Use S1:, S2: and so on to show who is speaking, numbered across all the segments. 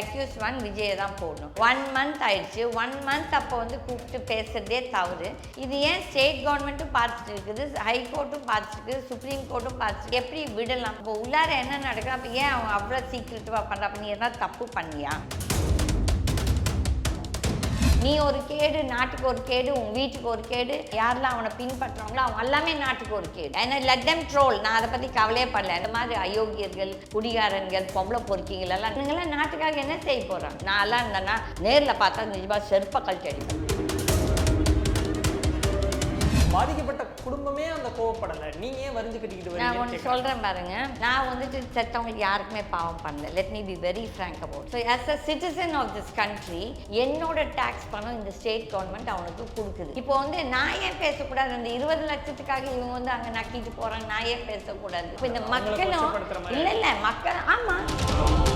S1: Accuse one விஜயை தான் போடணும். ஒன் மந்த் ஆயிடுச்சு. ஒன் மந்த் அப்போ வந்து கூப்பிட்டு பேசுகிறதே தவறு. இது ஏன் ஸ்டேட் கவர்மெண்ட்டும் பார்த்துட்டு இருக்குது ஹைகோர்ட்டும் பார்த்துட்டு இருக்குது சுப்ரீம் கோர்ட்டும் பார்த்துட்டு எப்படி விடலாம்? இப்போ உள்ளார என்ன நடக்குது? அப்போ ஏன் அவன் அவ்வளோ சீக்கிரட்டுவா பண்ணுறா அப்போ நீ எதாவது தப்பு பண்ணியா? நீ ஒரு கேடு நாட்டுக்கு ஒரு கேடு உன் வீட்டுக்கு ஒரு கேடு யாரெல்லாம் அவனை பின்பற்றுறாங்களோ அவன் எல்லாமே நாட்டுக்கு ஒரு கேடு. ஏன்னா லெட் தம் ட்ரோல் நான் அதை பற்றி கவலையே படல. இந்த மாதிரி அயோக்கியர்கள் குடிகாரன்கள் பொம்பளை பொறுக்கிகள் எல்லாம் நாட்டுக்காக என்ன செய்ய போகிறாங்க நான் எல்லாம் இருந்தேன்னா நேரில் பார்த்தா நிஜமாக செருப்பை கழிச்சு அடிப்பேன்.
S2: பாதிக்கப்பட்ட குடும்பமே அந்த கோவப்படலை. நீங்க ஏன் வரிஞ்சு கட்டிக்கிட்டு
S1: நான் ஒன்று. சொல்கிறேன் பாருங்க. நான் வந்துட்டு செத்தவங்களுக்கு யாருக்குமே பாவம் பண்ணல. Let me be very frank about so as a citizen of this country என்னோட டேக்ஸ் பணம் இந்த ஸ்டேட் கவர்மெண்ட் அவனுக்கு கொடுக்குது. இப்போ வந்து நான் ஏன் பேசக்கூடாது? அந்த இருபது லட்சத்துக்காக இவங்க வந்து அங்கே நக்கிட்டு போகிறாங்க நான் ஏன் பேசக்கூடாது? இப்போ இந்த மக்களும். இல்லை இல்லை மக்கள் ஆமாம்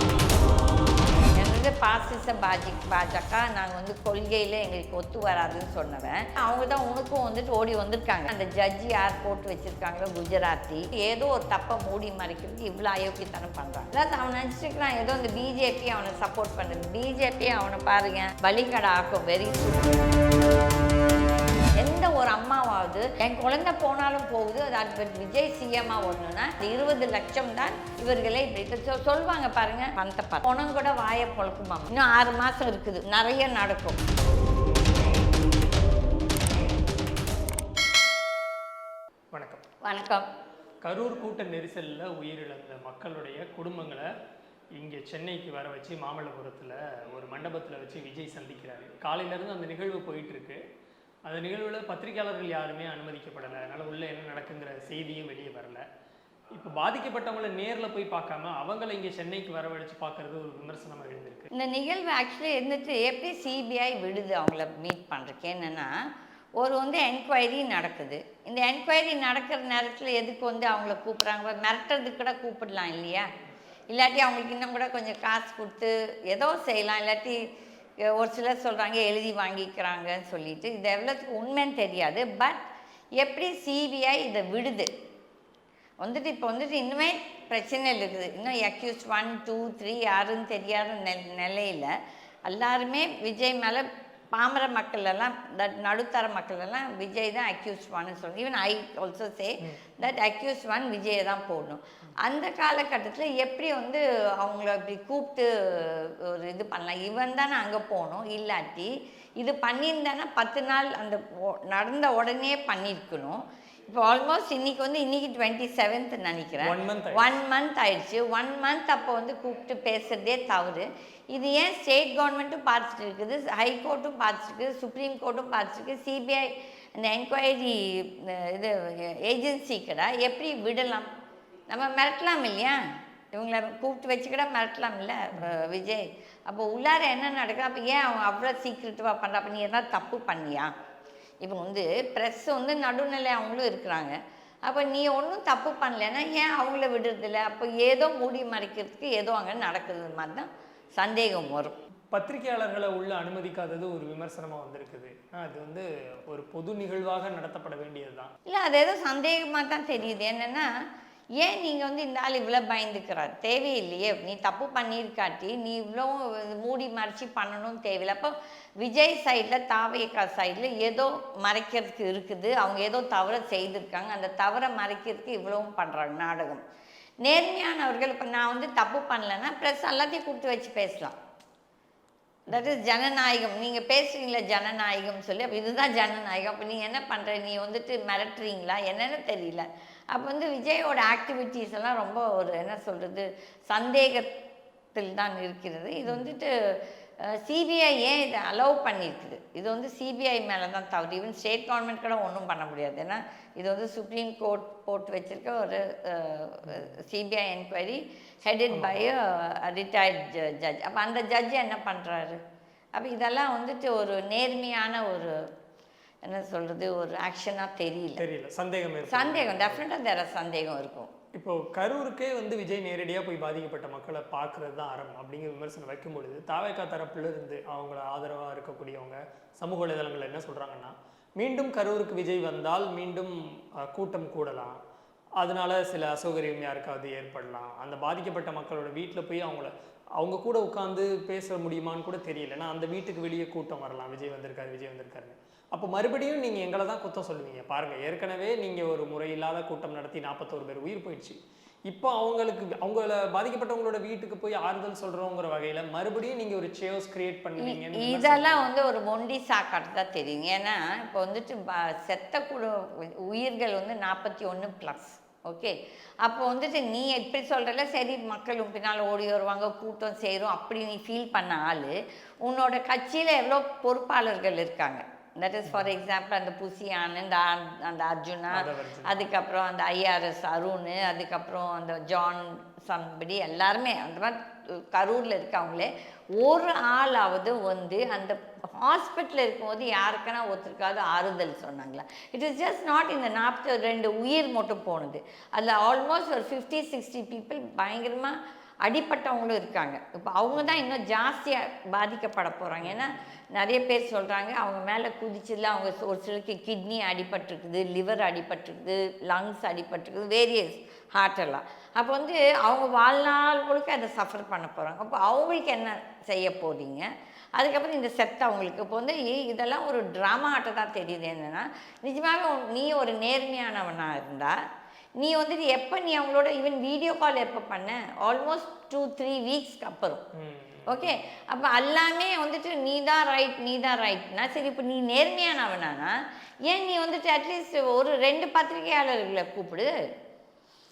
S1: வந்து பாசிச பாஜி பாஜக நாங்கள் வந்து கொள்கையில் எங்களுக்கு ஒத்து வராதுன்னு சொன்னவன். அவங்க தான் உனக்கும் வந்துட்டு ஓடி வந்திருக்காங்க. அந்த ஜட்ஜி யார் போட்டு வச்சுருக்காங்களோ குஜராத்தி. ஏதோ ஒரு தப்பை மூடி மறைக்கிறதுக்கு இவ்வளோ அயோக்கியத்தனம் பண்ணுறான் அதாவது அவன் நினச்சிருக்கிறான் ஏதோ இந்த பிஜேபி அவனை சப்போர்ட் பண்ணுது. பிஜேபி அவனை பாருங்க பலிகடை ஆக்கும் வெரி எந்த ஒரு அம்மாவாவது என் குழந்தை போனாலும் போகுது அது அட்வர்ட் விஜய் சிஎம்மா ஒண்ணுன்னா இருபது லட்சம் தான் இவர்களே இப்படி சொ- சொல்லுவாங்க பாருங்க பணத்தை பார்த்து பணம் கூட வாயை பொழக்குமா? இன்னும் ஆறு மாசம் இருக்குது. நிறைய நடக்கும்.
S2: வணக்கம்.
S1: வணக்கம்.
S2: கரூர் கூட்ட நெரிசல்ல உயிரிழந்த மக்களுடைய குடும்பங்களை இங்கே சென்னைக்கு வர வச்சு மாமல்லபுரத்தில் ஒரு மண்டபத்தில் வச்சு விஜய் சந்திக்கிறாரு. காலையில இருந்து அந்த நிகழ்வு போயிட்டு இருக்கு. அந்த நிகழ்வில் பத்திரிகையாளர்கள் யாருமே அனுமதிக்கப்படலை. அதனால் உள்ள என்ன நடக்குங்கிற செய்தியும் வெளியே வரல. இப்போ பாதிக்கப்பட்டவங்கள நேரில் போய் பார்க்காம அவங்கள இங்கே சென்னைக்கு வரவழைச்சு பார்க்கறது ஒரு விமர்சனமாக எழுந்திருக்கு.
S1: இந்த நிகழ்வு ஆக்சுவலி இருந்துட்டு எப்படி சிபிஐ விடுது அவங்கள மீட் பண்ணுறக்கு என்னென்னா ஒரு வந்து என்கொயரி நடக்குது. இந்த என்கொயரி நடக்கிற நேரத்தில் எதுக்கு வந்து அவங்கள கூப்பிட்றாங்க? மிரட்டுறதுக்கு கூட கூப்பிடலாம் இல்லையா? இல்லாட்டி அவங்களுக்கு இன்னும் கூட கொஞ்சம் காசு கொடுத்து ஏதோ செய்யலாம். இல்லாட்டி ஒரு சிலர் சொல்கிறாங்க எழுதி வாங்கிக்கிறாங்கன்னு சொல்லிட்டு. இது எவ்வளோத்துக்கு உண்மைன்னு தெரியாது. பட் எப்படி சிபிஐ இதை விடுது? வந்துட்டு இப்போ வந்துட்டு இன்னுமே பிரச்சனை இருக்குது. இன்னும் அக்யூஸ் ஒன் டூ த்ரீ யாருன்னு தெரியாத நெ நிலையில் எல்லாருமே விஜய் மேலே பாமர மக்கள் எல்லாம் தட் நடுத்தர மக்கள் எல்லாம் விஜய் தான் அக்யூஸ் ஒன்னு சொல்லுங்க even I also say that accuse one விஜயை தான் போடணும். அந்த காலகட்டத்தில் எப்படி வந்து அவங்கள இப்படி கூப்பிட்டு ஒரு இது பண்ணலாம்? இவன் தானே அங்கே போகணும். இல்லாட்டி இது பண்ணியிருந்தானா பத்து நாள் அந்த நடந்த உடனே பண்ணியிருக்கணும். இப்போ ஆல்மோஸ்ட் இன்னைக்கு வந்து இன்னைக்கு டுவெண்ட்டி செவன்த் நினைக்கிறேன்.
S2: One month
S1: ஒன் மந்த் ஆயிடுச்சு. ஒன் மந்த் அப்போ வந்து கூப்பிட்டு பேசுறதே தவறு. இது ஏன் ஸ்டேட் கவர்மெண்ட்டும் பார்த்துட்டு இருக்குது ஹைகோர்ட்டும் பார்த்துட்டு இருக்குது சுப்ரீம் கோர்ட்டும் பார்த்துட்டு இருக்குது சிபிஐ இந்த என்கொயரி இது ஏஜென்சி கடை எப்படி விடலாம்? நம்ம மிரட்டலாம் இல்லையா? இவங்கள கூப்பிட்டு வச்சுக்கிட மிரட்டலாம் இல்லை விஜய். அப்போ உள்ளார என்ன நடக்குது? அப்போ ஏன் அவன் அவ்வளோ சீக்கிரட்டுவா பண்ணுறா அப்போ நீ எதாவது தப்பு பண்ணியா? இப்போ வந்து ப்ரெஸ் வந்து நடுநிலை அவங்களும் இருக்கிறாங்க. அப்போ நீ ஒன்றும் தப்பு பண்ணலைன்னா ஏன் அவங்கள விடுறதில்ல? அப்போ ஏதோ மூடி மறைக்கிறதுக்கு ஏதோ அங்கே நடக்குது மாதிரி தான் சந்தேகம் வரும்.
S2: பத்திரிகையாளர்களை உள்ள அனுமதிக்காதது ஒரு விமர்சனமாக வந்திருக்குது. அது வந்து ஒரு பொது நிகழ்வாக நடத்தப்பட வேண்டியது தான்
S1: இல்லை அது ஏதோ சந்தேகமாக தான் தெரியுது. என்னென்னா ஏன் நீங்கள் வந்து இந்த ஆள் இவ்வளோ பயந்துக்கிறார்? தேவையில்லையே. நீ தப்பு பண்ணியிருக்காட்டி நீ இவ்வளோ மூடி மறைச்சி பண்ணணும்னு தேவையில்லை. அப்போ விஜய் சைடில் தாவையக்கா சைடில் ஏதோ மறைக்கிறதுக்கு இருக்குது. அவங்க ஏதோ தவறை செய்திருக்காங்க. அந்த தவறை மறைக்கிறதுக்கு இவ்வளவும் பண்ணுறாங்க நாடகம். நேர்மையானவர்கள் இப்போ நான் வந்து தப்பு பண்ணலைன்னா ப்ரெஸ் எல்லாத்தையும் கூப்பிட்டு வச்சு பேசலாம். தட் இஸ் ஜனநாயகம். நீங்கள் பேசுகிறீங்களா ஜனநாயகம் சொல்லி அப்போ இதுதான் ஜனநாயகம். அப்போ நீங்கள் என்ன பண்ணுற நீ வந்துட்டு மிரட்டுறீங்களா? என்னன்னு தெரியல. அப்போ வந்து விஜயோட ஆக்டிவிட்டீஸ் எல்லாம் ரொம்ப ஒரு என்ன சொல்கிறது சந்தேகத்தில் தான் இருக்கிறது. இது வந்துட்டு சிபிஐ ஏன் இதை அலோவ் பண்ணியிருக்குது இது வந்து சிபிஐ மேலே தான் தவறு. ஈவன் ஸ்டேட் கவர்மெண்ட் கூட ஒன்றும் பண்ண முடியாது. ஏன்னா இது வந்து சுப்ரீம் கோர்ட் போட்டு வச்சிருக்க ஒரு CBI enquiry headed by retired judge அப்போ அந்த ஜட்ஜ் என்ன பண்ணுறாரு அப்போ இதெல்லாம் வந்துட்டு ஒரு நேர்மையான ஒரு என்ன சொல்கிறது ஒரு ஆக்ஷனாக தெரியல.
S2: தெரியல. சந்தேகம்
S1: சந்தேகம் டெஃபினட்டாக வேற சந்தேகம் இருக்கும்.
S2: இப்போ கரூருக்கே வந்து விஜய் நேரடியாக போய் பாதிக்கப்பட்ட மக்களை பார்க்கறது தான் அறம் அப்படிங்கிற விமர்சனம் வைக்கும் பொழுது தாவேக்கா தரப்புல இருந்து அவங்கள ஆதரவாக இருக்கக்கூடியவங்க சமூக வலைதளங்கள்ல என்ன சொல்றாங்கன்னா மீண்டும் கரூருக்கு விஜய் வந்தால் மீண்டும் கூட்டம் கூடலாம். அதனால சில அசௌகரியம் யாருக்காவது ஏற்படலாம். அந்த பாதிக்கப்பட்ட மக்களோட வீட்டில் போய் அவங்கள அவங்க கூட உட்காந்து பேச முடியுமான்னு கூட தெரியல. நான் அந்த வீட்டுக்கு வெளியே கூட்டம் வரலாம். விஜய் வந்திருக்காரு விஜய் வந்திருக்காருன்னு. அப்போ மறுபடியும் நீங்கள் எங்களை தான் குத்தம் சொல்லுவீங்க. பாருங்கள் ஏற்கனவே நீங்கள் ஒரு முறையில்லாத கூட்டம் நடத்தி நாற்பத்தோரு பேர் உயிர் போயிடுச்சு. இப்போ அவங்களுக்கு அவங்கள பாதிக்கப்பட்டவங்களோட வீட்டுக்கு போய் ஆறுதல் சொல்கிறோங்கிற வகையில் மறுபடியும் நீங்கள் ஒரு சேவ்ஸ் கிரியேட் பண்ணுவீங்கன்னு
S1: இதெல்லாம் வந்து ஒரு மொண்டி சாக்காட்டு தான் தெரியும் ஏன்னா இப்போ வந்துட்டு செத்த குடு உயிர்கள் வந்து நாற்பத்தி ஒன்று ப்ளஸ் ஓகே அப்போ வந்துட்டு நீ எப்படி சொல்கிறல சரி மக்கள் உன் பின்னால் ஓடி வருவாங்க கூட்டம் சேரும் அப்படி நீ ஃபீல் பண்ண ஆள் உன்னோட கட்சியில் எவ்வளோ பொறுப்பாளர்கள் இருக்காங்க. தட் இஸ் ஃபார் எக்ஸாம்பிள் அந்த புசி ஆனந்த் அந்த அர்ஜுனா. அதுக்கப்புறம் அந்த ஐஆர்எஸ் அருண் அதுக்கப்புறம் அந்த ஜான் சம்படி எல்லாருமே அந்த மாதிரி கரூரில் இருக்கவங்களே ஒரு ஆளாவது வந்து அந்த ஹாஸ்பிட்டலில் இருக்கும்போது யாருக்குன்னா ஒருத்தருக்காவது ஆறுதல் சொன்னாங்களா இட் இஸ் ஜஸ்ட் நாட் இந்த நாற்பத்தி ரெண்டு உயிர் மட்டும் போனது அதில் ஆல்மோஸ்ட் ஒரு ஃபிஃப்டி சிக்ஸ்டி பீப்புள் பயங்கரமாக அடிப்பட்டவங்களும் இருக்காங்க. இப்போ அவங்க தான் இன்னும் ஜாஸ்தியாக பாதிக்கப்பட போகிறாங்க ஏன்னா நிறைய பேர் சொல்கிறாங்க அவங்க மேலே குதிச்சதில் அவங்க ஒரு சிலருக்கு கிட்னி அடிபட்டுருக்குது லிவர் அடிபட்டுருக்குது லங்ஸ் அடிபட்டுருக்குது வேரியஸ் ஹார்ட் எல்லாம். அப்போ வந்து அவங்க வாழ்நாள் முழுக்க அதை சஃபர் பண்ண போகிறாங்க அப்போ அவங்களுக்கு என்ன செய்ய போறீங்க? அதுக்கப்புறம் இந்த செத் அவங்களுக்கு. இப்போ வந்து இதெல்லாம் ஒரு ட்ராமா ஆட்ட தான் தெரியுது என்னென்னா நிஜமாக நீ ஒரு நேர்மையானவனாக இருந்தால் நீ வந்துட்டு எப்போ நீ அவங்களோட ஈவன் வீடியோ கால் எப்போ பண்ண? ஆல்மோஸ்ட் டூ த்ரீ வீக்ஸ்க்கு அப்புறம். ஓகே அப்போ எல்லாமே வந்துட்டு நீ தான் ரைட் நீ தான் ரைட்னா சரி இப்போ நீ நேர்மையானவனானா ஏன் நீ வந்துட்டு அட்லீஸ்ட் ஒரு ரெண்டு பத்திரிகையாளர்களை கூப்பிடு?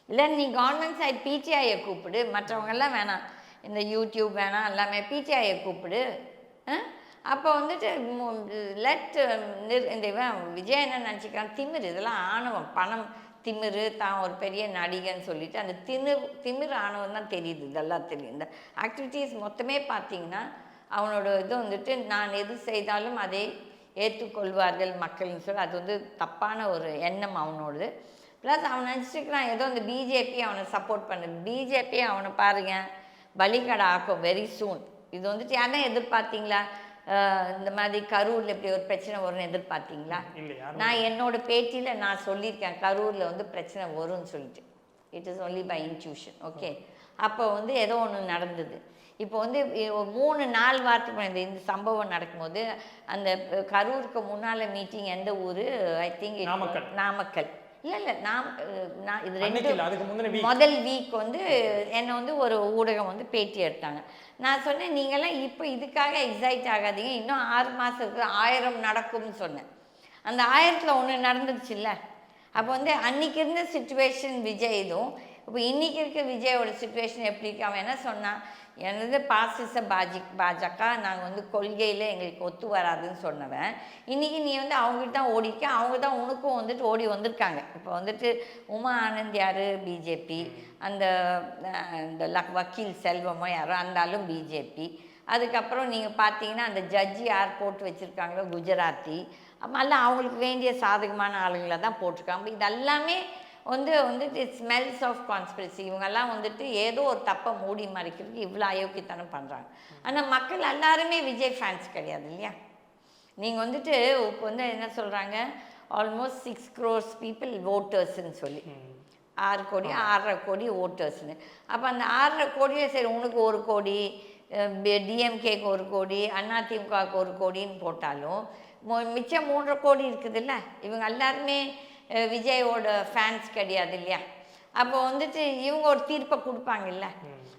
S1: இல்லை நீ கவர்மெண்ட் சைட் பிடிஐயை கூப்பிடு. மற்றவங்கெல்லாம் வேணாம். இந்த யூடியூப் வேணாம் எல்லாமே பிடிஐயை கூப்பிடு. அப்போ வந்துட்டு லெட் இந்த இவன் விஜய் என்ன நினச்சிக்கிறான்? திமிர் இதெல்லாம் ஆணவம் பணம். திமிரு தான் ஒரு பெரிய நடிகன்னு சொல்லிட்டு அந்த திமிர் திமிர் ஆனவன் தான் தெரியுது இதெல்லாம் தெரியும். இந்த ஆக்டிவிட்டீஸ் மொத்தமே பார்த்தீங்கன்னா அவனோட இது வந்துட்டு நான் எது செய்தாலும் அதை ஏற்றுக்கொள்வார்கள் மக்கள்னு சொல்லி அது வந்து தப்பான ஒரு எண்ணம் அவனோடது. ப்ளஸ் அவன் நினச்சிக்கிறான் ஏதோ இந்த பிஜேபி அவனை சப்போர்ட் பண்ணுது. பிஜேபி அவனை பாருங்க பலிகடை ஆக்கும் வெரி சூன் இது வந்துட்டு யாரும் எதிர்பார்த்தீங்களா? இந்த மாதிரி கரூரில் இப்படி ஒரு பிரச்சனை வரும்னு எதிர்பார்த்தீங்களா? நான் என்னோட பேட்டியில் நான் சொல்லியிருக்கேன் கரூரில் வந்து பிரச்சனை வரும்னு சொல்லிட்டு. It is only by intuition okay அப்போ வந்து ஏதோ ஒன்று நடந்தது. இப்போ வந்து மூணு நாலு வாரத்துக்கு முன்னாடி இந்த சம்பவம் நடக்கும்போது அந்த கரூருக்கு முன்னால் மீட்டிங் எந்த ஊர்? I think
S2: Namakkal.
S1: நாமக்கல். இல்லை இல்லை அஹ், நான் இது ரெண்டு
S2: இல்லை
S1: முதல் வீக் வந்து என்னை வந்து ஒரு ஊடகம் வந்து பேட்டி எடுத்தாங்க. நான் சொன்னேன் நீங்களாம் இப்போ இதுக்காக எக்ஸைட் ஆகாதீங்க. இன்னும் ஆறு மாதத்துக்கு ஆயிரம் நடக்கும்னு சொன்னேன். அந்த ஆயிரத்தில் ஒன்று நடந்துருச்சுல்ல? அப்போ வந்து அன்னைக்கு இருந்த சுச்சுவேஷன் விஜய் இதுவும் இப்போ இன்றைக்கி இருக்க விஜயோட சுச்சுவேஷன் எப்படி இருக்கு? அவன் என்ன சொன்னான் எனது பாசிச பாஜி பாஜக நாங்கள் வந்து கொள்கையில் எங்களுக்கு ஒத்து வராதுன்னு சொன்னவன். இன்றைக்கி நீ வந்து அவங்ககிட்ட தான் ஓடிக்க அவங்க தான் உனக்கும் வந்துட்டு ஓடி வந்திருக்காங்க. இப்போ வந்துட்டு உமா ஆனந்த் யார்? பிஜேபி. அந்த இந்த லக் வக்கீல் செல்வமோ யாரோ அந்தாலும் பிஜேபி. அதுக்கப்புறம் நீங்கள் பார்த்தீங்கன்னா அந்த ஜட்ஜி யார் போட்டு வச்சுருக்காங்களோ குஜராத்தி. எல்லாம் அவங்களுக்கு வேண்டிய சாதகமான ஆளுங்களை தான் போட்டிருக்காங்க. இது எல்லாமே வந்து வந்துட்டு ஸ்மெல்ஸ் ஆஃப் கான்ஸ்பிரசி இவங்கெல்லாம் வந்துட்டு ஏதோ ஒரு தப்பை மூடி மறைக்கிறதுக்கு இவ்வளோ அயோக்கியத்தனம் பண்ணுறாங்க ஆனால் மக்கள் எல்லாருமே விஜய் ஃபேன்ஸ் கிடையாது இல்லையா? நீங்கள் வந்துட்டு இப்போ வந்து என்ன சொல்கிறாங்க ஆல்மோஸ்ட் சிக்ஸ் க்ரோர்ஸ் பீப்புள் ஓட்டர்ஸ்ன்னு சொல்லி. ஆறு கோடி ஆறரை கோடி ஓட்டர்ஸ்னு அப்போ அந்த ஆறரை கோடியில் சரி உனக்கு ஒரு கோடி டிஎம்கேக்கு ஒரு கோடி அதிமுகவுக்கு ஒரு கோடின்னு போட்டாலும் மிச்சம் மூன்றரை கோடி இருக்குதுல்ல? இவங்க எல்லாருமே விஜயோட ஃபேன்ஸ் கிடையாது இல்லையா? அப்போ வந்துட்டு இவங்க ஒரு தீர்ப்பை கொடுப்பாங்கல்ல?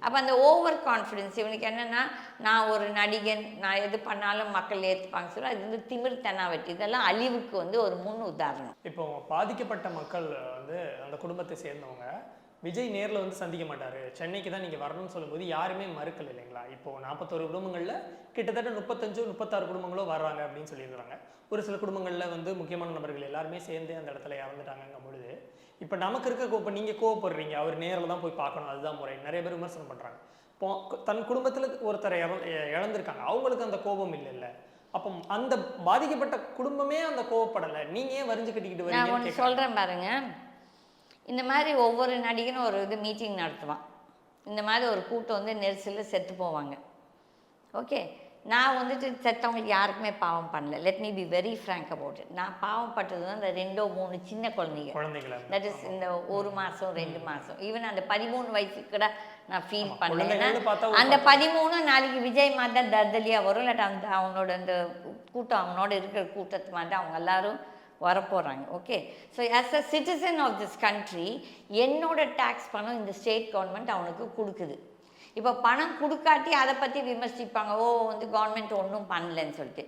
S1: அப்போ அந்த ஓவர் கான்ஃபிடென்ஸ் இவனுக்கு என்னென்னா நான் ஒரு நடிகன் நான் எது பண்ணாலும் மக்கள் ஏற்றுப்பாங்க சொல்லி அது வந்து திமிர் தெனாவட்டி இதெல்லாம் அழிவுக்கு வந்து ஒரு முன் உதாரணம்
S2: இப்போ பாதிக்கப்பட்ட மக்கள் வந்து அந்த குடும்பத்தை சேர்ந்தவங்க விஜய் நேரில் வந்து சந்திக்க மாட்டார். சென்னைக்கு தான் நீங்கள் வரணும்னு சொல்லும்போது யாருமே மறுக்கல இல்லைங்களா? இப்போ நாற்பத்தோரு குடும்பங்களில் கிட்டத்தட்ட முப்பத்தஞ்சு முப்பத்தாறு குடும்பங்களோ வர்றாங்க அப்படின்னு சொல்லியிருந்தாங்க ஒரு சில குடும்பங்களில் வந்து முக்கியமான நபர்கள் எல்லாருமே சேர்ந்து அந்த இடத்துல இறந்துட்டாங்கங்கும் பொழுது இப்போ நமக்கு இருக்க கோப்பம் நீங்கள் கோவப்படுறீங்க அவர் நேரில் தான் போய் பார்க்கணும் அதுதான் முறை. நிறைய பேர் விமர்சனம் பண்ணுறாங்க இப்போ தன் குடும்பத்தில் ஒருத்தரை இழ- இழந்திருக்காங்க. அவங்களுக்கு அந்த கோபம் இல்லைல்ல. அப்போ அந்த பாதிக்கப்பட்ட குடும்பமே அந்த கோவப்படலை. நீங்க ஏன் வரிஞ்சு கட்டிக்கிட்டு கேட்குறாங்க.
S1: சொல்கிறேன் பாருங்க. இந்த மாதிரி ஒவ்வொரு நடிகனும் ஒரு இது மீட்டிங் நடத்துவான். இந்த மாதிரி ஒரு கூட்டம் வந்து நெரிசலில் செத்து போவாங்க. ஓகே நான் வந்துட்டு செத்தவங்களுக்கு யாருக்குமே பாவம் பண்ணல. Let me be very frank about it நான் பாவம் பட்டது வந்து அந்த ரெண்டோ மூணு சின்ன குழந்தைங்க.
S2: குழந்தைகளை
S1: தட் இஸ் இந்த ஒரு மாதம் ரெண்டு மாதம் ஈவன் அந்த பதிமூணு வயசுக்கு கூட நான் ஃபீல் பண்ணேன். அந்த பதிமூணு நாளைக்கு விஜய் மாதிரி தான் தர்தலியாக வரும். இல்லாட்டா அந்த அவனோட அந்த கூட்டம் அவனோட இருக்கிற கூட்டத்து மாதிரி அவங்க எல்லாரும் வரப்போகிறாங்க okay so as a citizen of this country என்னோட டேக்ஸ் பணம் இந்த ஸ்டேட் கவர்மெண்ட் அவனுக்கு கொடுக்குது. இப்போ பணம் கொடுக்காட்டி அதை பற்றி விமர்சிப்பாங்க. ஓ வந்து கவர்மெண்ட் ஒன்றும் பண்ணலன்னு சொல்லிட்டு.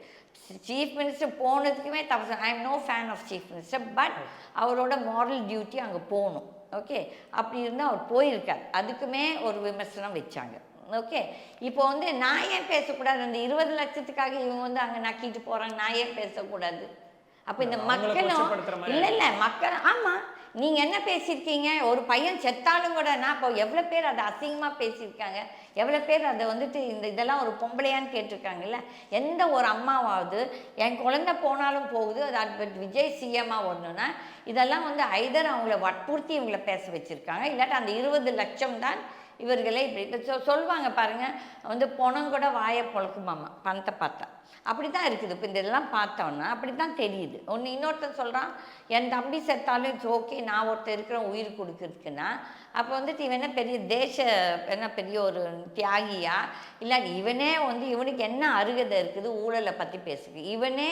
S1: சீஃப் மினிஸ்டர் போனதுக்குமே தப்பு I am no fan of chief minister but அவரோட மாரல் டியூட்டி அங்கே போகணும். ஓகே அப்படி இருந்தால் அவர் போயிருக்கார். அதுக்குமே ஒரு விமர்சனம் வச்சாங்க. ஓகே இப்போ வந்து நான் ஏன் பேசக்கூடாது? அந்த இருபது லட்சத்துக்காக இவங்க வந்து அங்கே நக்கிட்டு போகிறாங்க நான் ஏன் பேசக்கூடாது? அப்போ இந்த மக்களும் இல்லை இல்லை மக்கள் ஆமாம் நீங்கள் என்ன பேசியிருக்கீங்க? ஒரு பையன் செத்தாலும் கூட நான் இப்போ எவ்வளோ பேர் அதை அசிங்கமாக பேசியிருக்காங்க? எவ்வளோ பேர் அதை வந்துட்டு இந்த இதெல்லாம் ஒரு பொம்பளையான்னு கேட்டிருக்காங்கல்ல? எந்த ஒரு அம்மாவாவது என் குழந்தை போனாலும் போகுது அது அது விஜய் சிஎம்மாக ஒன்றுனா இதெல்லாம் வந்து ஐதர் அவங்கள வற்புறுத்தி இவங்கள பேச வச்சுருக்காங்க. இல்லாட்டி அந்த இருபது லட்சம் தான் இவர்களே இப்படி இப்ப சொ சொல்லுவாங்க பாருங்க வந்து பணம் கூட வாயை பொழக்குமாமா பணத்தை பார்த்தா. அப்படி தான் இருக்குது. இப்போ இதெல்லாம் பார்த்தோன்னா அப்படி தான் தெரியுது. ஒன்று இன்னொருத்தன் சொல்கிறான் என் தம்பி செத்தாலும் இட்ஸ் ஓகே நான் ஒருத்தர் இருக்கிற உயிர் கொடுக்குறதுக்குன்னா. அப்போ வந்துட்டு இவன் என்ன பெரிய தேச என்ன பெரிய ஒரு தியாகியா? இல்லை இவனே வந்து இவனுக்கு என்ன அருகதை இருக்குது? ஊழலை பற்றி பேசுது இவனே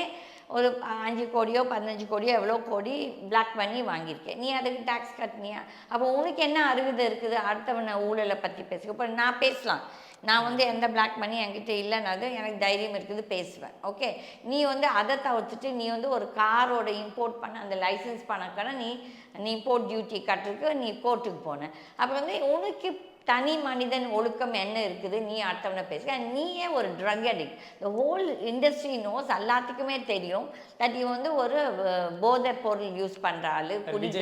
S1: ஒரு அஞ்சு கோடியோ பதினஞ்சு கோடியோ எவ்வளோ கோடி பிளாக் பண்ணி வாங்கியிருக்கேன். நீ அதுக்கு டேக்ஸ் கட்டினியா? அப்போ உனக்கு என்ன அருகதை இருக்குது? அடுத்தவனை ஊழலை பற்றி பேசுக இப்போ நான் பேசலாம். நான் வந்து எந்த பிளாக் பண்ணி என்கிட்ட இல்லைனாது எனக்கு தைரியம் இருக்குது பேசுவேன். ஓகே நீ வந்து அதை தவிர்த்துட்டு நீ வந்து ஒரு காரோட இம்போர்ட் பண்ண அந்த லைசன்ஸ் பண்ணக்கான நீ நீ இம்போர்ட் டியூட்டி கட்டுறதுக்கு நீ கோர்ட்டுக்கு போன. அப்புறம் வந்து உனக்கு தனி மனிதன் ஒழுக்கம் என்ன இருக்குது? நீ அடுத்தவனை பேசுக நீயே ஒரு ட்ரக் அடிக்ட் இந்த ஹோல் இண்டஸ்ட்ரி நோஸ் எல்லாத்துக்குமே தெரியும் தட் இவன் வந்து ஒரு போதைப் பொருள் யூஸ் பண்ணுற ஆள்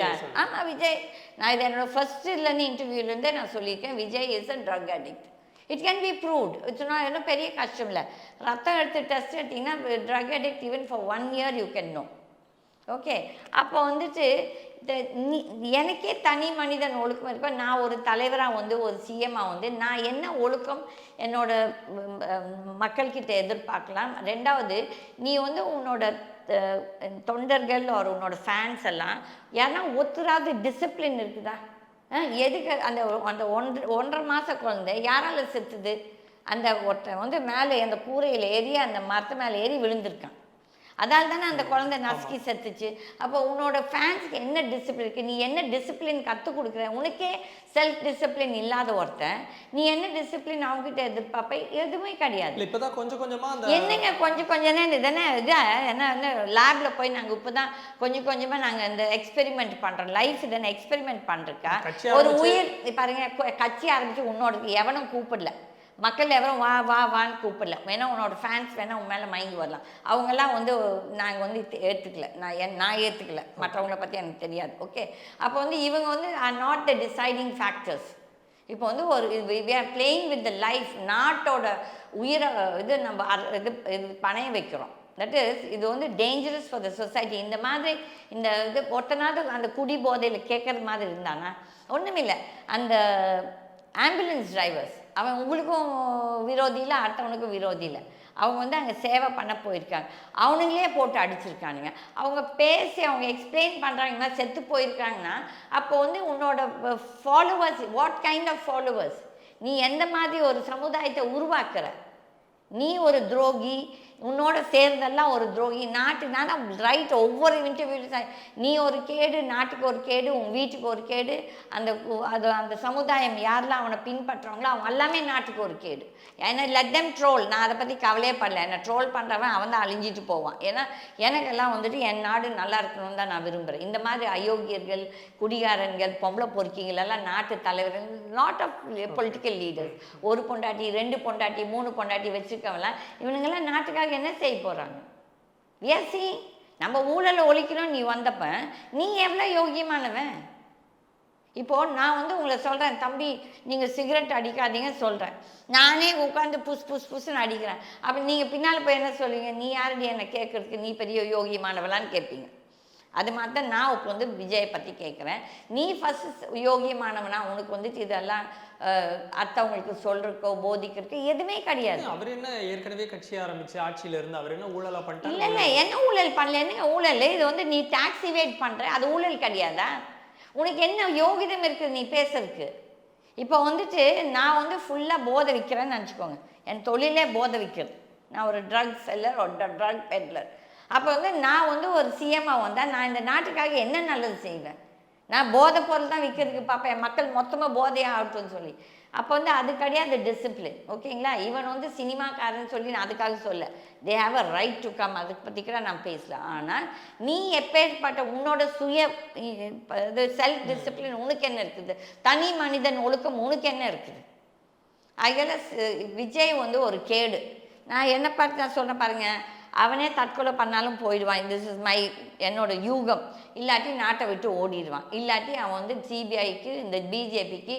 S2: சொல்றேன்.
S1: ஆமாம் விஜய் நான் இது என்னோட ஃபர்ஸ்ட் இல்லைன்னு இன்டர்வியூலேருந்தே நான் சொல்லியிருக்கேன் Vijay is a drug addict it can be proved it's நான் இன்னும் பெரிய கஷ்டம் இல்லை. ரத்தம் எடுத்து டெஸ்ட் எடுத்தீங்கன்னா drug addict even for one year you can know okay அப்போ வந்துட்டு இந்த நீ எனக்கே தனி மனிதன் ஒழுக்கம் இருக்க. நான் ஒரு தலைவராக வந்து ஒரு சிஎம்மாக வந்து நான் என்ன ஒழுக்கம் என்னோட மக்கள்கிட்ட எதிர்பார்க்கலாம்? ரெண்டாவது நீ வந்து உன்னோட தொண்டர்கள் ஒரு உன்னோட ஃபேன்ஸ் எல்லாம் ஏன்னா ஒத்துறாவது டிசிப்ளின் இருக்குதா? எதுக்கு அந்த அந்த ஒன்று ஒன்றரை மாத குழந்தை யாரால செத்துது? அந்த ஒருத்தன் வந்து மேலே அந்த கூரையில் ஏறி அந்த மரத்து மேலே ஏறி விழுந்திருக்கான். அதால் தானே அந்த குழந்தை நசுக்கி செத்துச்சு. அப்போ உன்னோட ஃபேன்ஸ்க்கு என்ன டிசிப்ளின் இருக்கு? நீ என்ன டிசிப்ளின் கற்றுக் கொடுக்குற? உனக்கே செல்ஃப் டிசிப்ளின் இல்லாத ஒருத்தன். நீ என்ன டிசிப்ளின் அவங்ககிட்ட எதிர்பார்ப்ப? எதுவுமே கிடையாது.
S3: இப்பதான் கொஞ்சம் கொஞ்சமா அந்த
S1: என்னங்க கொஞ்சம் கொஞ்சம் இது தானே? இது என்ன வந்து லேப்ல போய் நாங்கள் இப்போ தான் கொஞ்சம் கொஞ்சமாக நாங்கள் இந்த எக்ஸ்பெரிமெண்ட் பண்ணுறோம் லைஃப் தானே? எக்ஸ்பெரிமெண்ட் பண்ணுறக்கா ஒரு உயிர் பாருங்க கட்சி ஆரம்பிச்சு உன்னோட எவனும் கூப்பிடல. மக்கள் எவரும் வா வா வான்னு கூப்பிடல. வேணா உன்னோட ஃபேன்ஸ் வேணா உன் மேலே மயங்கி வரலாம். அவங்கெல்லாம் வந்து நாங்கள் வந்து ஏத்துக்கல. நான் என் நான் ஏற்றுக்கல மற்றவங்கள பற்றி எனக்கு தெரியாது. ஓகே? அப்போ வந்து இவங்க வந்து are not the deciding factors இப்போ வந்து ஒரு we are playing with the life நாட்டோட உயிரை இது நம்ம இது இது பணைய வைக்கிறோம். தட் இஸ் இது வந்து டேஞ்சரஸ் ஃபார் த சொசைட்டி இந்த மாதிரி இந்த இது ஒருத்தனாவது அந்த குடி போதையில் கேட்குற மாதிரி இருந்தானா? ஒன்றுமில்லை அந்த ஆம்புலன்ஸ் டிரைவர்ஸ் அவன் உங்களுக்கும் விரோதி இல்லை அடுத்தவனுக்கும் விரோதி இல்லை. அவங்க வந்து அங்கே சேவை பண்ண போயிருக்காங்க. அவனுங்களே போட்டு அடிச்சிருக்கானுங்க. அவங்க பேசி அவங்க எக்ஸ்பிளைன் பண்ணுறாங்கன்னா செத்து போயிருக்காங்கன்னா அப்போ வந்து உன்னோட followers what kind of followers நீ எந்த மாதிரி ஒரு சமுதாயத்தை உருவாக்குற? நீ ஒரு துரோகி உன்னோட சேர்ந்தெல்லாம் ஒரு துரோகி. நாட்டு நான் ரைட் ஒவ்வொரு இன்டர்வியூலையும் நீ ஒரு கேடு நாட்டுக்கு ஒரு கேடு உன் வீட்டுக்கு ஒரு கேடு அந்த அது அந்த சமுதாயம் யாரெல்லாம் அவனை பின்பற்றுறாங்களோ அவங்க எல்லாமே நாட்டுக்கு ஒரு கேடு. ஏன்னா லெட் தம் ட்ரோல் நான் அதை பற்றி கவலையே படல. என்னை ட்ரோல் பண்ணுறவன் அவன் தான் அழிஞ்சிட்டு போவான். ஏன்னா எனக்கெல்லாம் வந்துட்டு என் நாடு நல்லா இருக்கணும்னு தான் நான் விரும்புகிறேன் இந்த மாதிரி அயோக்கியர்கள் குடிகாரன்கள் பொம்பளை பொறுக்கிகள் எல்லாம் நாட்டு தலைவர்கள் நாட் ஆஃப் பொலிட்டிக்கல் லீடர்ஸ் ஒரு பொண்டாட்டி ரெண்டு பொண்டாட்டி மூணு பொண்டாட்டி வச்சுருக்கவங்களாம் இவனுங்கெல்லாம் நாட்டுக்காக என்ன செய்ய போகிறாங்க வியாசி நம்ம ஊழலை ஒழிக்கணும் நீ வந்தப்ப நீ எவ்வளோ யோகியமானவன் இப்போ நான் வந்து உங்களை சொல்கிறேன் தம்பி நீங்கள் சிகரெட் அடிக்காதீங்க சொல்கிறேன் நானே உட்காந்து புஸ் புஸ் புஸ்ன்னு அடிக்கிறேன். அப்போ நீங்கள் பின்னால் போய் என்ன சொல்லுவீங்க? நீ யாரடி என்னை கேட்கறதுக்கு? நீ பெரிய யோகியமானவளான்னு கேட்பீங்க. அது மாதிரி தான் நான் இப்போ வந்து விஜயை பற்றி கேட்குறேன் நீ ஃபஸ்ட்டு யோகியமானவனா உனக்கு வந்துட்டு இதெல்லாம் அடுத்தவங்களுக்கு சொல்கிறக்கோ போதிக்கிறதுக்கோ எதுவுமே கிடையாது.
S3: அவர் என்ன ஏற்கனவே கட்சி ஆரம்பிச்சு ஆட்சியில இருந்து அவர் என்ன ஊழலா
S1: இல்லை
S3: பண்ணிட்டாரு?
S1: இல்லை என்ன ஊழல் பண்ணல என்னங்க ஊழல்? இது வந்து நீ டாக்ஸி வெயிட் பண்ணுற அது ஊழல் கிடையாதா? உனக்கு என்ன யோகிதம் இருக்குது நீ பேசுறதுக்கு? இப்போ வந்துட்டு நான் வந்து ஃபுல்லாக போதை விற்கிறேன்னு நினச்சிக்கோங்க. என் தொழிலே போதை விற்கிறது நான் ஒரு ட்ரக் செல்லர் ஒரு ட்ரக் பெட்லர் அப்போ வந்து நான் வந்து ஒரு சிஎம்மாக வந்தால் நான் இந்த நாட்டுக்காக என்ன நல்லது செய்வேன்? நான் போதை பொருள் தான் விற்கிறதுக்கு பார்ப்பேன் என் மக்கள் மொத்தமாக போதையாக ஆகட்டும்னு சொல்லி. அப்போ வந்து அது கிடையாது டிசிப்ளின் ஓகேங்களா? இவன் வந்து சினிமாக்காரன் சொல்லி நான் அதுக்காக சொல்ல. They have a right to come அதை பற்றி கூட நான் பேசல. ஆனால் நீ எப்பேற்பட்ட உன்னோட சுய இது செல்ஃப் டிசிப்ளின் உனக்கு என்ன இருக்குது? தனி மனிதன் ஒழுக்கம் உனக்கு என்ன இருக்குது? அதில் விஜய் வந்து ஒரு கேடு. நான் என்ன பார்த்து நான் சொல்கிறேன் பாருங்கள் அவனே தற்கொலை பண்ணாலும் போயிடுவான். திஸ் இஸ் மை என்னோட யூகம். இல்லாட்டி நாட்டை விட்டு ஓடிடுவான். இல்லாட்டி அவன் வந்து சிபிஐக்கு இந்த பிஜேபிக்கு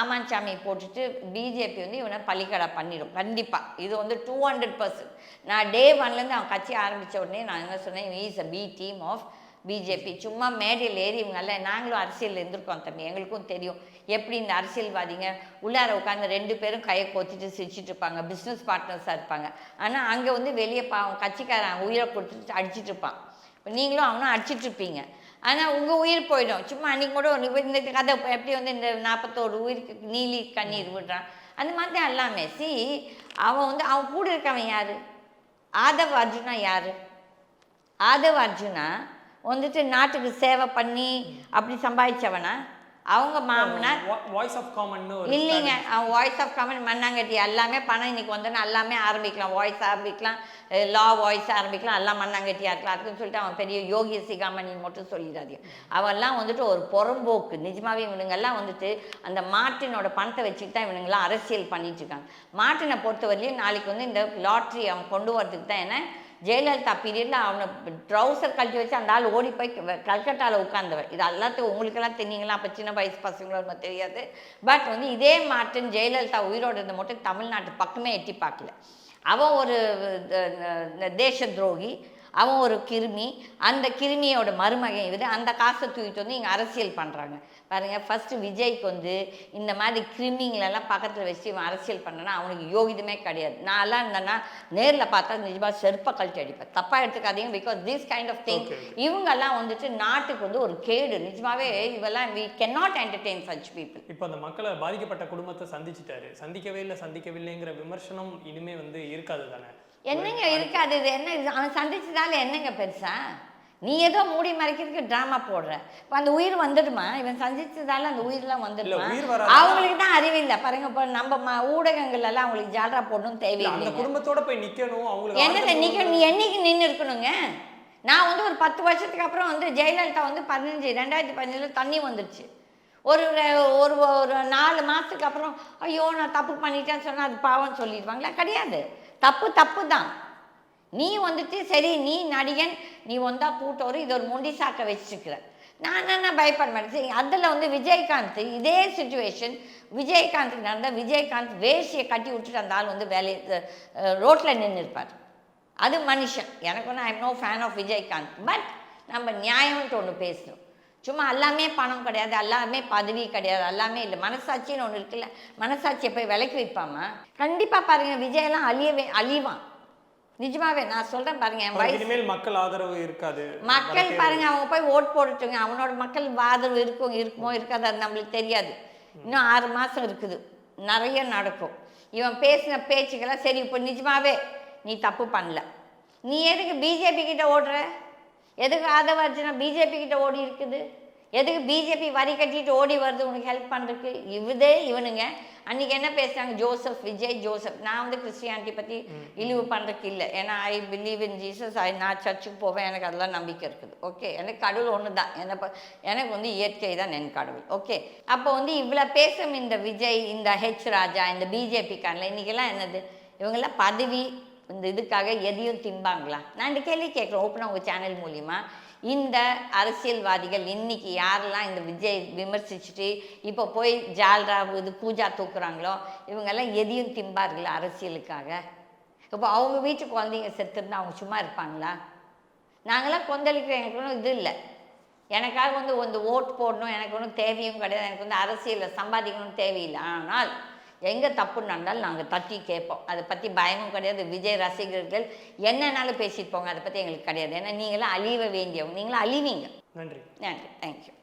S1: ஆமான்சாமி போட்டுட்டு பிஜேபி வந்து இவனை பள்ளிக்கடை பண்ணிடும். கண்டிப்பாக இது வந்து டூ ஹண்ட்ரட் பர்சன்ட் நான் டே ஒன்லேருந்து அவன் கட்சி ஆரம்பித்த உடனே நான் என்ன சொன்னேன் is a B team of BJP சும்மா மேடையில் ஏறி இவங்கெல்லாம் நாங்களும் அரசியல் இருந்திருக்கோம் தம்பி. எங்களுக்கும் தெரியும். எப்படி இந்த அரசியல்வாதிங்க? உள்ளார உட்காந்து ரெண்டு பேரும் கையை கோத்திட்டு சிரிச்சிட்டு இருப்பாங்க. பிஸ்னஸ் பார்ட்னர்ஸாக இருப்பாங்க. ஆனால் அங்கே வந்து வெளியே பாவம் கட்சிக்காரன் உயிரை கொடுத்துட்டு அடிச்சிட்டு இருப்பான். இப்போ நீங்களும் அவனும் அடிச்சிட்டு இருப்பீங்க. ஆனால் உங்கள் உயிர் போயிடும். சும்மா அன்றைக்கி கூட இந்த கதை எப்படி வந்து இந்த நாற்பத்தோரு உயிருக்கு நீலி கண்ணீர் விடுறான். அந்த மாதிரி தான் எல்லாமே. சி அவன் வந்து அவன் கூட இருக்கவன் யார்? ஆதவ் அர்ஜுனா யார்? ஆதவ் அர்ஜுனா வந்துட்டு நாட்டுக்கு சேவை பண்ணி அப்படி சம்பாதிச்சவனா? அவங்க மாமனார்
S3: வாய்ஸ் ஆஃப் காமன்
S1: இல்லைங்க அவன் வாய்ஸ் ஆஃப் கமெண்ட் மண்ணாங்கட்டி. எல்லாமே பணம் இன்னைக்கு வந்தோன்னா எல்லாமே ஆரம்பிக்கலாம். வாய்ஸ் ஆரம்பிக்கலாம். லா வாய்ஸ் ஆரம்பிக்கலாம். எல்லாம் மண்ணாங்கட்டியாக இருக்கலாம். அதுக்குன்னு சொல்லிட்டு அவன் பெரிய யோகி சிகாமணி மட்டும் சொல்லிடாதீங்க. அவெல்லாம் வந்துட்டு ஒரு புறம்போக்கு. நிஜமாவே இவனுங்கெல்லாம் வந்துட்டு அந்த மார்ட்டினோட பணத்தை வச்சுட்டு தான் இவனுங்கெல்லாம் அரசியல் பண்ணிட்டு இருக்காங்க. மார்ட்டினை பொறுத்தவரையிலையும் நாளைக்கு வந்து இந்த லாட்ரி அவன் கொண்டு வரதுக்கு தான் என்ன? ஜெயலலிதா பீரியடில் அவனை ட்ரௌசர் கழிச்சு வச்சு அந்த ஆள் ஓடி போய் கல்கட்டாவில் உட்காந்தவன் இது எல்லாத்தையும் உங்களுக்கெல்லாம் தெரியுங்களா? அப்போ சின்ன வயசு பசங்களும் தெரியாது. பட் வந்து இதே மாற்றம் ஜெயலலிதா உயிரோடு இருந்த மட்டும் தமிழ்நாட்டு பக்கமே எட்டி பார்க்கல. அவன் ஒரு தேச துரோகி. அவன் ஒரு கிருமி அந்த கிருமியோட மருமகன் இவர். அந்த காசை தூக்கிட்டு வந்து இங்கே அரசியல் பண்ணுறாங்க பாருங்க ஃபர்ஸ்ட் விஜய்க்கு வந்து இந்த மாதிரி கிருமிங்களெல்லாம் பக்கத்தில் வச்சு இவன் அரசியல் பண்ணனா அவனுக்கு யோகிதமே கிடையாது. நான்லாம் இருந்தேன்னா நேரில் பார்த்தா நிஜமாக செருப்பை கழட்டி அடிப்பேன். தப்பாக எடுத்துக்காதீங்க because this kind of thing இவங்கெல்லாம் வந்துட்டு நாட்டுக்கு வந்து ஒரு கேடு. நிஜமாவே இவெல்லாம் we can not entertain such people
S3: இப்போ அந்த மக்களை பாதிக்கப்பட்ட குடும்பத்தை சந்திச்சிட்டாரு. சந்திக்கவே இல்லை சந்திக்கவில்லைங்கிற விமர்சனம் இனிமே வந்து இருக்காது தானே?
S1: என்னங்க இருக்காது? இது என்ன இது அவன் சந்திச்சதால என்னங்க பெருசா? நீ ஏதோ மூடி மறைக்கிறதுக்கு ட்ராமா போடுற. இப்போ அந்த உயிர் வந்துடுமா? இவன் சந்திச்சதால அந்த உயிர்லாம் வந்துடுமா. அவங்களுக்கு தான் அறிவில்லை பாருங்க இப்போ நம்ம ம- ஊடகங்கள் எல்லாம் அவங்களுக்கு ஜாலரா போடணும்
S3: அந்த
S1: தேவையில்லை
S3: குடும்பத்தோட போய் அவங்களுக்கு
S1: என்னது
S3: ஆதரவு
S1: நிக்க நீ என்னைக்கு நின்று இருக்கணுங்க? நான் வந்து ஒரு பத்து வருஷத்துக்கு அப்புறம் வந்து ஜெயலலிதா வந்து பதினஞ்சு ரெண்டாயிரத்தி பதினஞ்சில் தண்ணி வந்துருச்சு. ஒரு ஒரு ஒரு நாலு மாதத்துக்கு அப்புறம் ஐயோ நான் தப்பு பண்ணிட்டேன்னு சொன்னால் அது பாவம் சொல்லிடுவாங்களா? கிடையாது. தப்பு தப்பு தான். நீ வந்துட்டு சரி நீ நடிகன் நீ வந்தா பூட்டோரு இது ஒரு முண்டி சாக்க வச்சுருக்கிற. நான் என்ன பயப்பட மாட்டேன் சரி அதில் வந்து விஜயகாந்த் இதே சுச்சுவேஷன் விஜயகாந்த் நடந்த விஜயகாந்த் வேஷ்டியை கட்டி விட்டுட்டு அந்த ஆள் வந்து வேலை ரோட்டில் நின்று இருப்பார் அது மனுஷன். எனக்கு ஒன்று I am no fan of Vijayakanth. But நம்ம நியாயம்ன்ட்டு ஒன்று பேசணும். சும்மா எல்லாமே பணம் கிடையாது எல்லாமே பதவி கிடையாது எல்லாமே இல்லை. மனசாட்சின்னு ஒன்று இருக்குல்ல மனசாட்சியை போய் விலைக்கு வைப்பாமா? கண்டிப்பாக பாருங்க விஜயெல்லாம் அழியவே அழிவான். நிஜமாவே நான் சொல்கிறேன் பாருங்க என் வயசு
S3: மக்கள் ஆதரவு இருக்காது.
S1: மக்கள் பாருங்க அவங்க போய் ஓட் போட்டுட்டுங்க. அவனோட மக்கள் ஆதரவு இருக்கும் இருக்குமோ இருக்காது அது நம்மளுக்கு தெரியாது. இன்னும் ஆறு மாதம் இருக்குது. நிறைய நடக்கும். இவன் பேசின பேச்சுக்கெல்லாம் சரி இப்போ நிஜமாவே நீ தப்பு பண்ணல. நீ எதுக்கு பிஜேபி கிட்ட ஓடுற? எதுக்கு ஆதவர்ஜனா பிஜேபி கிட்ட ஓடி இருக்குது? எதுக்கு பிஜேபி வரி கட்டிட்டு ஓடி வருது? உனக்கு ஹெல்ப் பண்ணுறதுக்கு இவதே இவனுங்க. அன்னைக்கு என்ன பேசுறாங்க? Joseph Vijay Joseph. நான் வந்து கிறிஸ்டியானிட்டி பற்றி இழிவு பண்ணுறதுக்கு இல்லை. ஏன்னா I believe in Jesus I நான் சர்ச்சுக்கு போவேன். எனக்கு அதெல்லாம் நம்பிக்கை இருக்குது. ஓகே எனக்கு கடவுள் ஒன்று தான் என்னை எனக்கு வந்து இயற்கை தான் என் கடவுள். ஓகே அப்போ வந்து இவ்வளோ பேசும் இந்த விஜய் இந்த ஹெச் ராஜா இந்த பிஜேபி காரில் இன்றைக்கெல்லாம் என்னது? இவங்கெல்லாம் பதவி இந்த இதுக்காக எதையும் திம்பாங்களா? நான் இந்த கேள்வி கேட்குறேன் ஓப்பனாக உங்கள் சேனல் மூலிமா இந்த அரசியல்வாதிகள் இன்னைக்கு யாரெல்லாம் இந்த விஜய் விமர்சிச்சுட்டு இப்போ போய் ஜால்ரா இது பூஜா தூக்குறாங்களோ இவங்கெல்லாம் எதையும் திம்பார்களா அரசியலுக்காக? இப்போ அவங்க வீட்டு குழந்தைங்க செத்துருந்தா அவங்க சும்மா இருப்பாங்களா? நாங்களாம் கொந்தளிக்கிற எனக்கு ஒன்றும் இது இல்லை. எனக்காக வந்து வந்து ஓட் போடணும் எனக்கு ஒன்றும் தேவையும் கிடையாது. எனக்கு வந்து அரசியலில் சம்பாதிக்கணும்னு தேவையில்லை. ஆனால் எங்கே தப்பு நடந்தாலும் நாங்கள் தட்டி கேட்போம். அதை பற்றி பயமும் கிடையாது. விஜய் ரசிகர்கள் என்னன்னாலும் பேசிட்டு போங்க. அதை பற்றி எங்களுக்கு கிடையாது. ஏன்னா நீங்களாம் அழிவ வேண்டியவங்க. நீங்களாம் அழிவீங்க.
S3: நன்றி.
S1: நன்றி. தேங்க்யூ